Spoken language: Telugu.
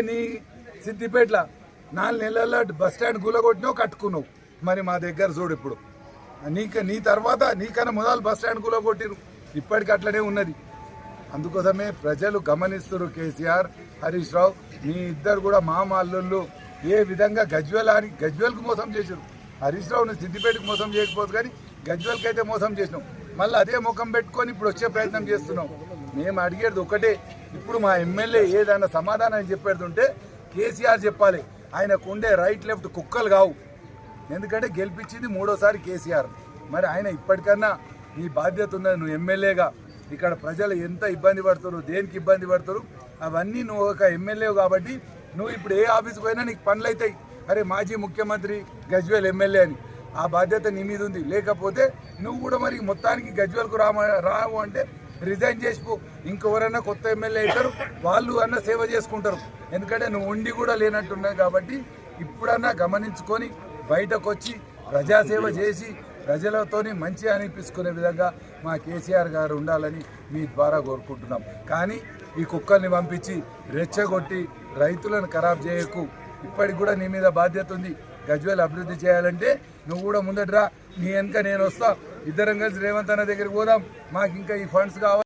నీ సిద్దిపేటల నాలుగు నెలల్లో బస్ స్టాండ్ కూలగొట్టినావు కట్టుకున్నావు. మరి మా దగ్గర చూడు ఇప్పుడు. నీక నీ తర్వాత నీకన్నా మొదలు బస్ స్టాండ్ కూలగొట్టిరు ఇప్పటికి అట్లనే ఉన్నది. అందుకోసమే ప్రజలు గమనిస్తున్నారు కేసీఆర్ హరీష్ రావు మీ ఇద్దరు కూడా మామ అల్లుళ్ళు ఏ విధంగా గజ్వేల్ అని గజ్వేల్కు మోసం చేశారు. హరీష్ రావుని సిద్దిపేటకు మోసం చేయకపోతే కానీ గజ్వేల్కి అయితే మోసం చేసినాం. మళ్ళీ అదే ముఖం పెట్టుకొని ఇప్పుడు వచ్చే ప్రయత్నం చేస్తున్నాం. మేము అడిగేది ఒకటే ఇప్పుడు మా ఎమ్మెల్యే ఏదైనా సమాధానం చెప్పేది కేసీఆర్ చెప్పాలి. ఆయనకు ఉండే రైట్ లెఫ్ట్ కుక్కలు కావు. ఎందుకంటే గెలిపించింది మూడోసారి కేసీఆర్. మరి ఆయన ఇప్పటికన్నా నీ బాధ్యత ఉన్నది నువ్వు ఎమ్మెల్యేగా. ఇక్కడ ప్రజలు ఎంత ఇబ్బంది పడుతారు దేనికి ఇబ్బంది పడతారు అవన్నీ నువ్వు ఒక ఎమ్మెల్యే కాబట్టి నువ్వు ఇప్పుడు ఏ ఆఫీస్కి పోయినా నీకు పనులు అవుతాయి అరే మాజీ ముఖ్యమంత్రి గజ్వేల్ ఎమ్మెల్యే అని. ఆ బాధ్యత నీ మీద ఉంది లేకపోతే నువ్వు కూడా మరి మొత్తానికి గజ్వేల్కు రామ రావు అంటే రిజైన్ చేసిపో. ఇంకెవరైనా కొత్త ఎమ్మెల్యే అవుతారు వాళ్ళు అన్న సేవ చేసుకుంటారు. ఎందుకంటే నువ్వు ఉండి కూడా లేనట్టున్నాయి కాబట్టి ఇప్పుడన్నా గమనించుకొని బయటకు వచ్చి ప్రజాసేవ చేసి ప్రజలతోని మంచి అనిపించుకునే విధంగా మా కేసీఆర్ గారు ఉండాలని మీ ద్వారా కోరుకుంటున్నాం. కానీ ఈ కుక్కల్ని పంపించి రెచ్చగొట్టి రైతులను ఖరాబ్ చేయకు. ఇప్పటికి కూడా నీ మీద బాధ్యత ఉంది. గజ్వేల్ అభివృద్ధి చేయాలంటే నువ్వు కూడా ముందట రా నీ వెనక నేను వస్తా. ఇద్దరం కలిసి రేవంత్ అన్న దగ్గరికి పోదాం. మాకు ఇంకా ఈ ఫండ్స్ కావాలి.